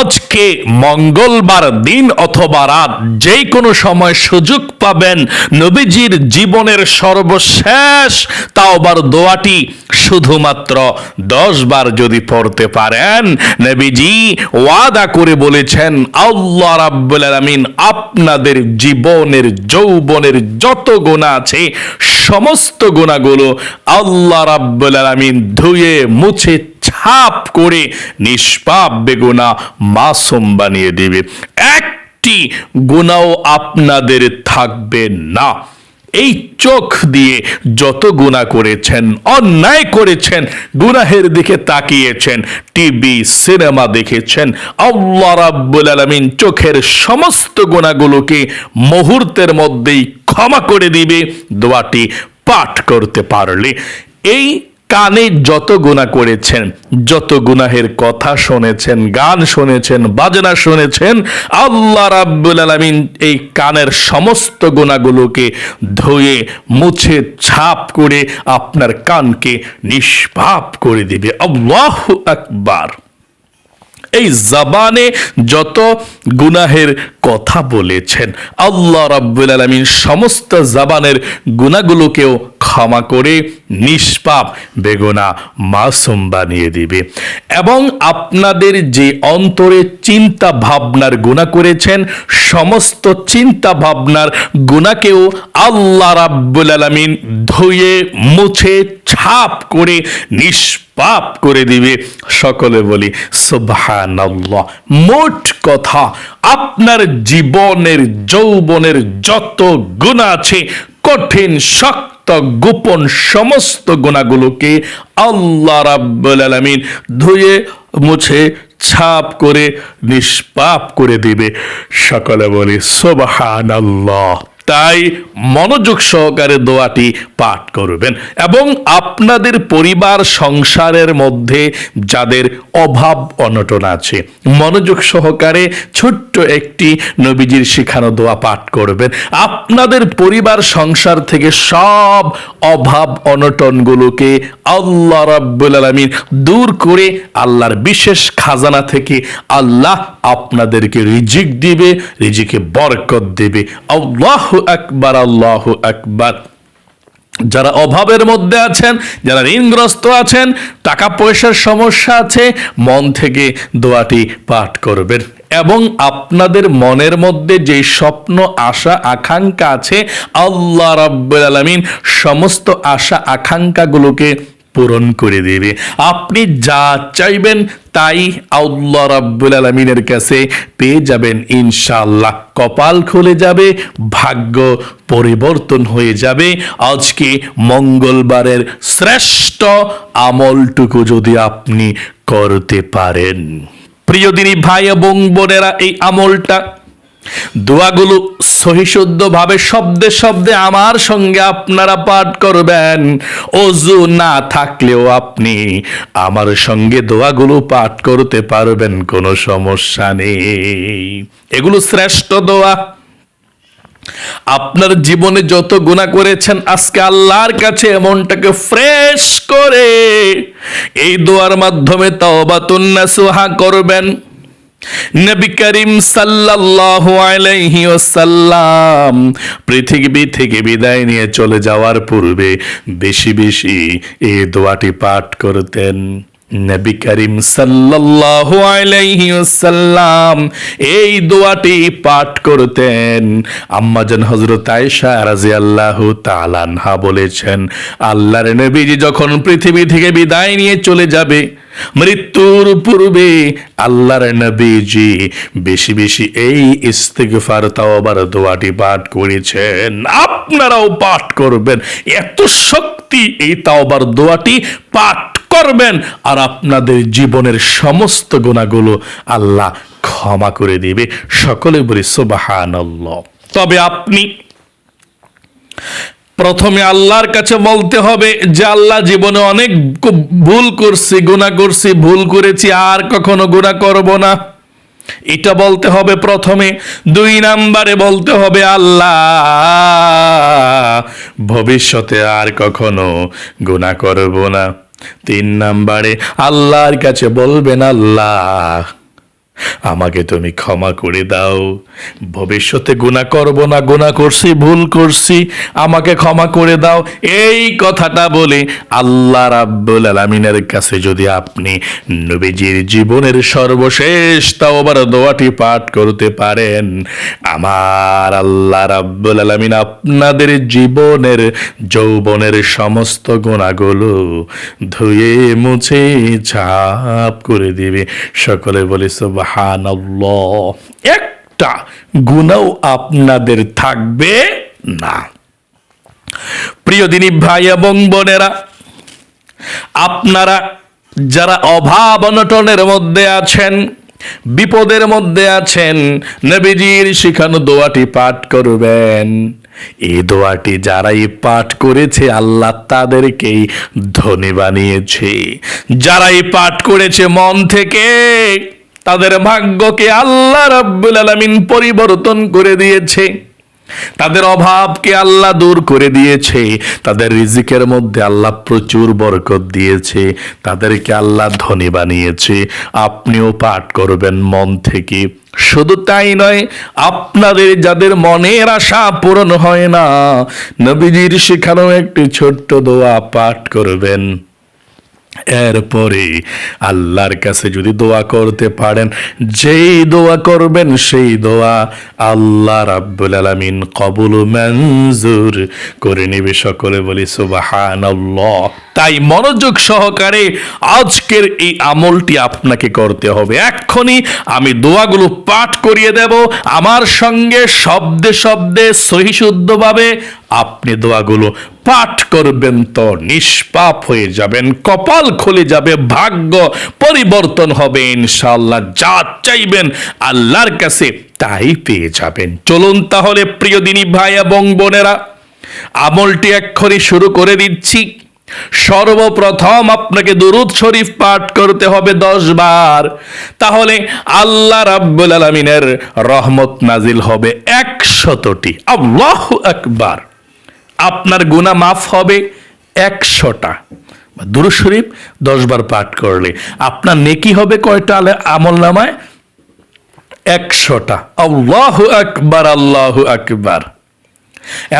আজকে মঙ্গলবার দিন অথবা রাত যে কোনো সময় সুযোগ পাবেন নবীজির জীবনের সর্বশেষ তাওবার দোয়াটি। শুধুমাত্র দশ বার যদি পড়তে পারেন, নবীজি ওয়াদা করে বলেছেন, আল্লাহ রাব্বুল আলামিন আপনাদের জীবনের, যৌবনের যত গুণা আছে, সমস্ত গুণাগুলো আল্লাহ রাব্বুল আলামিন ধুয়ে মুছে ছাপ করে নিষ্পাপ বেগুনা মাসুম বানিয়ে দিবে। একটি গুণাও আপনাদের থাকবে না। এই চোখ দিয়ে যত গুণা করেছেন, অন্যায় করেছেন, গুনাহের দিকে তাকিয়েছেন, টিভি, সিনেমা দেখেছেন, আল্লাহ রাব্বুল আলামিন চোখের সমস্ত গুণাগুলোকে মুহূর্তের মধ্যেই ক্ষমা করে দিবে। দোয়াটি পাঠ করতে পারলে এই কানে যত গুণা করেছেন, যত গুনাহের কথা শুনেছেন, গান শুনেছেন, বাজনা শুনেছেন, আল্লাহ রাব্বুল আলামিন এই কানের সমস্ত গুণাগুলোকে ধুয়ে, মুছে, ছাপ করে আপনার কানকে নিষ্পাপ করে দিবে। আল্লাহ আকবার। এই জবানে যত গুনাহের কথা বলেছেন, আল্লাহ রাব্বুল আলামিন সমস্ত জবানের গুনাহগুলোকেও ক্ষমা করে নিষ্পাপ বেগুনা মাসুম বানিয়ে দিবে। এবং আপনাদের যে অন্তরে চিন্তা ভাবনার গুণা করেছেন, সমস্ত চিন্তা ভাবনার গুণাকেও আল্লাহ রাব্বুল আলামিন ধুয়ে, মুছে, ছাপ করে, নিষ্পাপ করে দিবে। সকলে বলি, সুবহানাল্লাহ। মোট কথা, আপনার জীবনের, যৌবনের যত গুণা আছে, কঠিন, শক্ত গোপন সমস্ত গোনাগুলোকে আল্লাহ রাব্বুল আলমিন ধুয়ে, মুছে, ছাপ করে, নিষ্পাপ করে দিবে। সকলে বলে সোবাহান সুবহানাল্লাহ। তাই মনোযোগ সহকারে দোয়াটি পাঠ করবেন। এবং আপনাদের পরিবার সংসারের মধ্যে যাদের অভাব অনটন আছে, মনোযোগ সহকারে ছোট্ট একটি নবীজির শিখানো দোয়া পাঠ করবেন। আপনাদের পরিবার সংসার থেকে সব অভাব অনটনগুলোকে আল্লাহ রাব্বুল আলামিন দূর করে আল্লাহর বিশেষ খাজানা থেকে আল্লাহ আপনাদেরকে রিজিক দিবে, রিজিকে বরকত দেবে। আল্লাহ আকবার, আল্লাহ আকবার। যারা অভাবের মধ্যে আছেন, যারা ঋণগ্রস্ত আছেন, টাকা পয়সার সমস্যা আছে, মন থেকে দোয়াটি পাঠ করবেন। এবং আপনাদের মনের মধ্যে যে স্বপ্ন, আশা, আকাঙ্ক্ষা আছে, আল্লাহ রাব্বুল আলামিন সমস্ত আশা, আকাঙ্ক্ষাগুলোকে পূরণ করে দেবে। আপনি যা চাইবেন তাই আল্লাহ রাব্বুল আলমিনের কাছে পেয়ে যাবেন ইনশাআল্লাহ। কপাল খুলে যাবে, ভাগ্য পরিবর্তন হয়ে যাবে। আজকে মঙ্গলবারের শ্রেষ্ঠ আমলটুকু যদি আপনি করতে পারেন। প্রিয় দিনী ভাই এবং বোনেরা, এই আমলটা দোয়াগুলো সহিশুদ্ধ ভাবে শব্দে শব্দে আমার সঙ্গে আপনারা পাঠ করবেন। অজু না থাকলেও আপনি আমার সঙ্গে দোয়াগুলো পাঠ করতে পারবেন, কোনো সমস্যা নেই। এগুলো শ্রেষ্ঠ দোয়া। আপনার জীবনে যত গুণা করেছেন, আজকে আল্লাহর কাছে এমনটাকে ফ্রেশ করে এই দোয়ার মাধ্যমে তওবাতুন্না সুহা করবেন। নবী করিম সাল্লাল্লাহু আলাইহি ওয়াসাল্লাম পৃথিবী থেকে বিদায় নিয়ে চলে যাওয়ার পূর্বে বেশি বেশি এই দোয়াটি পাঠ করতেন। নবী করিম সাল্লাল্লাহু আলাইহি ওয়াসাল্লাম এই দোয়াটি পাঠ করতেন। আম্মাজান হযরত আয়েশা রাদিয়াল্লাহু তাআলা আনহা বলেছেন, আল্লাহর নবীজি যখন পৃথিবী থেকে বিদায় নিয়ে চলে যাবে, মৃত্যুর পূর্বে আল্লাহর নবীজি বেশি বেশি এই ইস্তেগফার, তাওবার দোয়াটি পাঠ করেছেন। আপনারাও পাঠ করবেন। এত শক্তি এই তাওবার দোয়াটি পাঠ করবেন আর আপনাদের জীবনের সমস্ত গুণাগুলো আল্লাহ ক্ষমা করে দিবে। সকলে বলি, সুবহানাল্লাহ। তবে আপনি প্রথমে আল্লাহর কাছে বলতে হবে যে, আল্লাহ জীবনে অনেক ভুল করছি গুণা করছি, ভুল করেছি, আর কখনো গুণা করব না। এটা বলতে হবে প্রথমে। দুই নাম্বারে বলতে হবে, আল্লাহ, ভবিষ্যতে আর কখনো গুণা করব না। তিন নাম্বারে আল্লাহর কাছে বলবেন আল্লাহ। আমাকে তুমি ক্ষমা করে দাও। ভবিষ্যতে গুণা করব না, গুণা করছি, ভুল করছি, আমাকে ক্ষমা করে দাও। এই কথাটা বলে আল্লাহ রাব্বুল আলামিনের কাছে যদি আপনি নবীজির জীবনের সর্বশেষ তাওবার দোয়াটি পাঠ করতে পারেন, আমার আল্লাহ রাব্বুল আলামিন আপনাদের জীবনের যৌবনের সমস্ত গুণাগুলো ধুয়ে মুছে ছাপ করে দিবে। সকলে বলে সুবহানাল্লাহ, একটা গুণাও আপনাদের থাকবে না। প্রিয় দিনী ভাই এবং বোনেরা, আপনারা যারা অভাব অনটনের মধ্যে আছেন, বিপদের মধ্যে আছেন, নবীজির শিখানো দোয়াটি পাঠ করবেন। এই দোয়াটি যারাই পাঠ করেছে, আল্লাহ তাদেরকেই ধনী বানিয়েছে। যারাই পাঠ করেছে মন থেকে তাদের ভাগ্যকে আল্লাহ রাব্বুল আলামিন পরিবর্তন করে দিয়েছে। তাদের অভাবকে আল্লাহ দূর করে দিয়েছে। তাদের রিজিকের মধ্যে আল্লাহ প্রচুর বরকত দিয়েছে। তাদেরকে আল্লাহ ধনী বানিয়েছে। আপনিও পাঠ করবেন মন থেকে। শুধু তাই নয়, আপনাদের যাদের মনের আশা পূরণ হয় না, নবীজির শেখানো একটি ছোট্ট দোয়া পাঠ করবেন। এরপরে আল্লাহর কাছে যদি দোয়া করতে পারেন, যেই দোয়া করবেন সেই দোয়া আল্লাহ রাব্বুল আলামিন কবুল মঞ্জুর করে নেবে। সকলে বলি সুবহানাল্লাহ। তাই মনোযোগ সহকারে আজকের এই আমলটি আপনাকে করতে হবে। এক্ষুনি আমি দোয়াগুলো পাঠ করিয়ে দেব। আমার সঙ্গে শব্দে শব্দে সহিশুদ্ধভাবে আপনি দোয়াগুলো পাঠ করবেন তো নিষ্পাপ হয়ে যাবেন, কপাল খুলে যাবে, ভাগ্য পরিবর্তন হবে ইনশাল্লাহ যা চাইবেন আল্লাহর কাছে তাই পেয়ে যাবেন। চলুন তাহলে প্রিয় দিনী ভাই এবং বোনেরা, আমলটি এক্ষুনি শুরু করে দিচ্ছি। সর্বপ্রথম আপনাকে দুরুদ শরীফ পাঠ করতে হবে দশ বার। তাহলে আল্লাহ রাব্বুল আলমিনের রহমত নাজিল হবে একশতটি। আল্লাহ আকবার। আপনার গুণা মাফ হবে একশোটা। দুরু শরীফ দশবার পাঠ করলে। আপনার নেকি হবে কয়টা আমল নামায়? একশোটা। আল্লাহ আকবার আল্লাহ আকবার।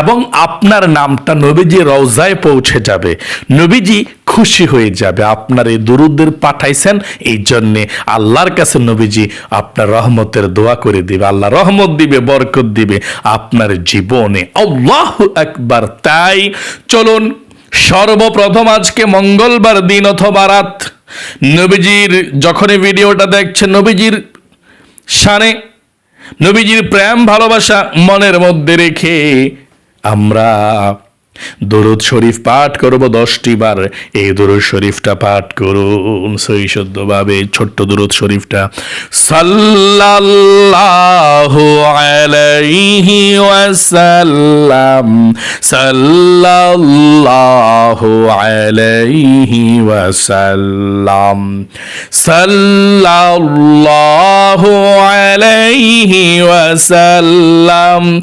এবং আপনার নামটা নবীজি রওজায় পৌঁছে যাবে। নবীজি খুশি হয়ে যাবে। আপনার এই দুরুদের পাঠাইছেন, এই জন্যে আল্লাহর কাছে নবীজি আপনার রহমতের দোয়া করে দিবে। আল্লাহ রহমত দিবে, বরকত দিবে আপনার জীবনে। আল্লাহ একবার তাই চলুন, সর্বপ্রথম আজকে মঙ্গলবার দিন অথবা রাত, নবীজির যখনই ভিডিওটা দেখছেন, নবীজির শানে নবীজির প্রেম ভালোবাসা মনের মধ্যে রেখে আমরা দরুদ শরীফ পাঠ করব দশটি বার। এই দরুদ শরীফটা পাঠ করুন সই শুদ্ধভাবে ছোট্ট দরুদ শরীফটা। সাল্লাল্লাহু আলাইহি ওয়াসাল্লাম, সাল্লাল্লাহু আলাইহি ওয়াসাল্লাম আলাইহি ওয়াসাল্লাম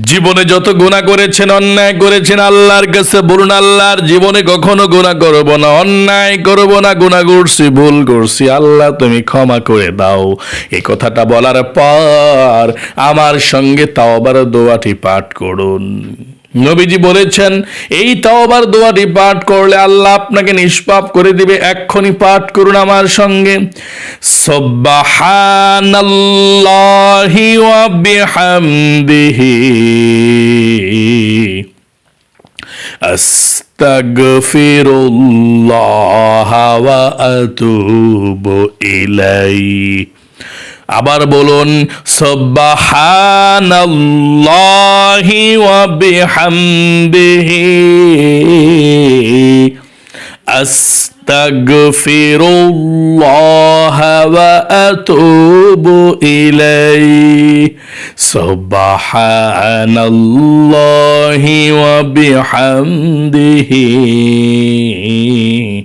জীবনে যত গুণা করেছেন, অন্যায় করেছেন, আল্লাহর কাছে বলুন, আল্লাহর জীবনে কখনো গুণা করব না। অন্যায় করব না গুণা করছি, ভুল করছি। আল্লাহ, তুমি ক্ষমা করে দাও। এই কথাটা বলার পর আমার সঙ্গে তাওবার দোয়াটি পাঠ করুন। নবীজি বলেছেন, এই তাওবার দোয়াটি পাঠ করলে আল্লাহ আপনাকে নিষ্পাপ করে দিবে। এক্ষুনি পাঠ করুন আমার সঙ্গে। সব্বাহানাল্লাহি ওয়া বিহামদিহি। আস্তাগফিরুল্লাহ ওয়া আতুবু ইলাইহি। আবার বলুন সুবহানাল্লাহি ওয়া বিহামদিহি। আস্তাগফিরুল্লাহ ওয়া আতুবু ইলাইহি। সুবহানাল্লাহি ওয়া বিহামদিহি।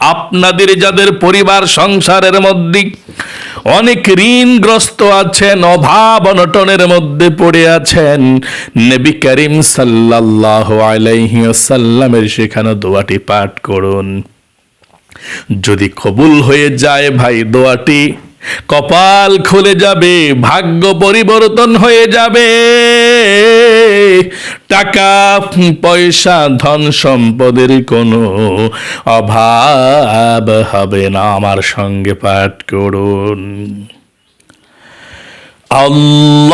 আপনাদের যাদের পরিবার সংসারের মধ্যে অনেক ঋণগ্রস্ত আছেন, অভাব অনটনের মধ্যে পড়ে আছেন, নবী করিম সাল্লাল্লাহু আলাইহি ওয়াসাল্লামের শেখানো দোয়াটি পাঠ করুন। যদি কবুল হয়ে যায় ভাই, দোয়াটি কপাল খুলে যাবে, ভাগ্য পরিবর্তন হয়ে যাবে। টাকা পয়সা ধন সম্পদের কোনো অভাব হবে না আমার সঙ্গে পাঠ করুন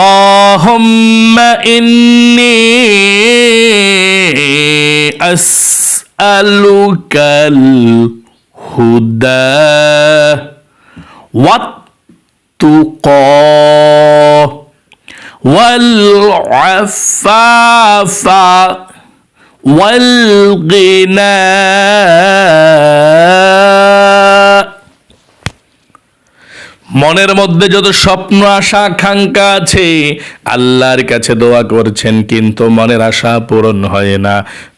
اللهم إني أسألك الهدى والتقى والعفاف والغنى মনের মধ্যে যত স্বপ্ন আশা আকাঙ্ক্ষা আছে আল্লাহর কাছে দোয়া করছেন কিন্তু মনের আশা পূরণ হয় না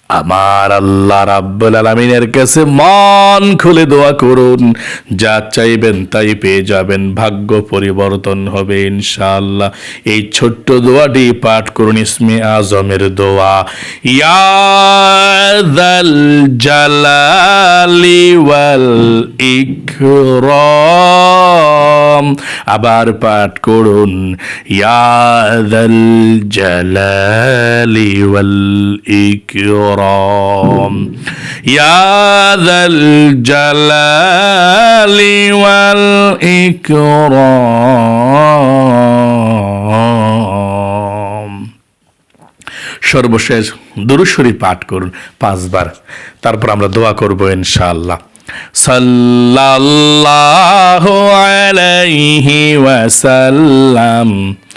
আমার আল্লাহ রাব্বুল আলামিনের কাছে মন খুলে দোয়া করুন। যা চাইবেন তাই পেয়ে যাবেন। ভাগ্য পরিবর্তন হবে ইনশাআল্লাহ। এই ছোট্ট দোয়াটি পাঠ করুন ইসমে আজমের দোয়া। ইয়াদাল জালালি ওয়াল ইকরাম। আবার পাঠ করুন। ইয়াদাল জালালি ওয়াল ইকরাম। ইয়াদাল জালালি ওয়াল ইকরাম সর্বশেষ দুরুশ্বরী পাঠ করুন পাঁচবার। তারপর আমরা দোয়া করব ইনশাআল্লাহ। সাল্লাল্লাহু আলাইহি ওয়াসাল্লাম।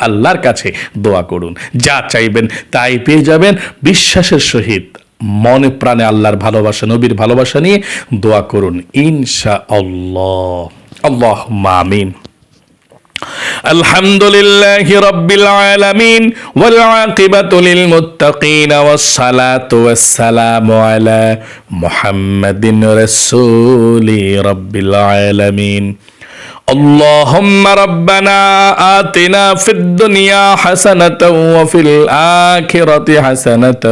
আল্লাহর কাছে দোয়া করুন যা চাইবেন তাই পেয়ে যাবেন বিশ্বাসের সহিত মনে প্রাণে আল্লাহর ভালোবাসা নবীর ভালোবাসা নিয়ে দোয়া করুন ইনশা আল্লাহ আল্লাহ মামিন الحمد لله رب العالمين والعاقبة للمتقين والصلاة والسلام على محمد رسول رب العالمين اللهم ربنا آتنا في الدنيا حسنة وفي الآخرة حسنة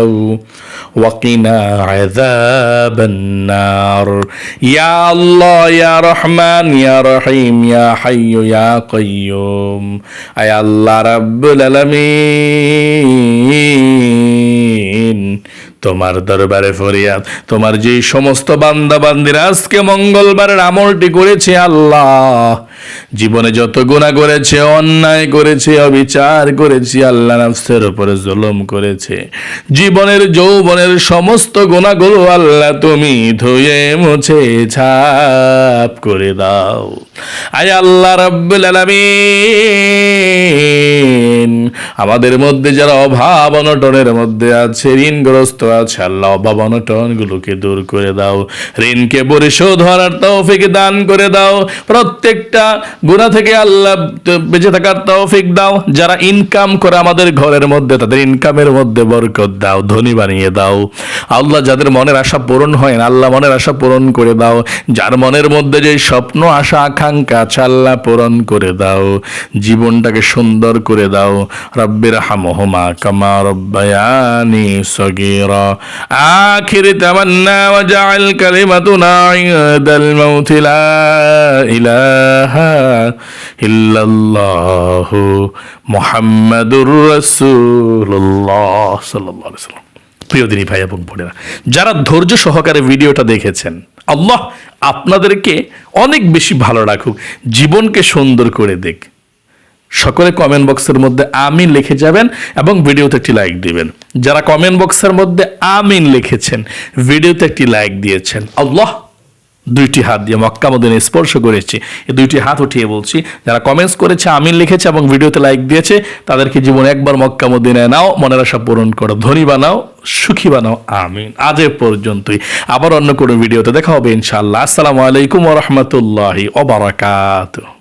وقنا عذاب النار يا الله يا رحمن يا رحيم يا حي يا قيوم أي الله رب العالمين তোমার দরবারে ফরিয়াদ। তোমার যে সমস্ত বান্দা আজকে মঙ্গলবারের আমলটি করেছে আল্লাহ। জীবনে যত গুণা করেছে, অন্যায় করেছে, অবিচার করেছে, আল্লাহ নাফসের উপরে জুলুম করেছে। জীবনের যৌবনের সমস্ত গুণাগুলো আল্লাহ তুমি ধুয়ে মুছে, ছাপ করে দাও। আয় আল্লাহ রাব্বুল আলামিন। আমাদের মধ্যে যারা অভাব অনটনের মধ্যে আছে, ঋণগ্রস্ত আছে, আল্লাহ অভাব অনটন গুলোকে দূর করে দাও। ঋণকে পরিশোধ হওয়ার তৌফিক দান করে দাও। প্রত্যেকটা গুণা থেকে আল্লাহ বেঁচে থাকার তৌফিক দাও। যারা ইনকাম করে আমাদের ঘরের মধ্যে, তাদের ইনকামের মধ্যে বরকত দাও, ধনী বানিয়ে দাও। আল্লাহ যাদের মনের আশা পূরণ হয় না, আল্লাহ মনের আশা পূরণ করে দাও। যার মনের মধ্যে যে স্বপ্ন, আশা, আকাঙ্ক্ষা আছে, আল্লাহ পূরণ করে দাও। জীবনটাকে সুন্দর করে দাও। রব্বির হামহমা কামা রব্বায়ানি সগীরা। আখির তামান্না ওয়াজআল কালিমাতুনা ইনদাল মাউত লা ইলাহা ইল্লাল্লাহু ভাই এবং বোনেরা, যারা ধৈর্য সহকারে ভিডিওটা দেখেছেন, আল্লাহ আপনাদেরকে অনেক বেশি ভালো রাখুক, জীবনকে সুন্দর করে দেখ সকলে কমেন্ট বক্সের মধ্যে আমিন লিখে যাবেন এবং ভিডিওতে একটি লাইক দিবেন। যারা কমেন্ট বক্সের মধ্যে আমিন লিখেছেন, ভিডিওতে একটি লাইক দিয়েছেন। আল্লাহ দুইটি হাত দিয়ে মক্কা মদিনে স্পর্শ করেছে। এই দুইটি হাত উঠিয়ে বলছি, যারা কমেন্টস করেছে, আমিন লিখেছে এবং ভিডিওতে লাইক দিয়েছে, তাদেরকে জীবনে একবার মক্কা মদিনায় নাও, মনের আশা পূরণ করো, ধনী বানাও, সুখী বানাও, আমিন। আজ এ পর্যন্তই। আবার অন্য কোনো ভিডিওতে দেখা হবে ইনশাআল্লাহ। আসসালামু আলাইকুম ওয়া রাহমাতুল্লাহি ওয়া বারাকাতুহু।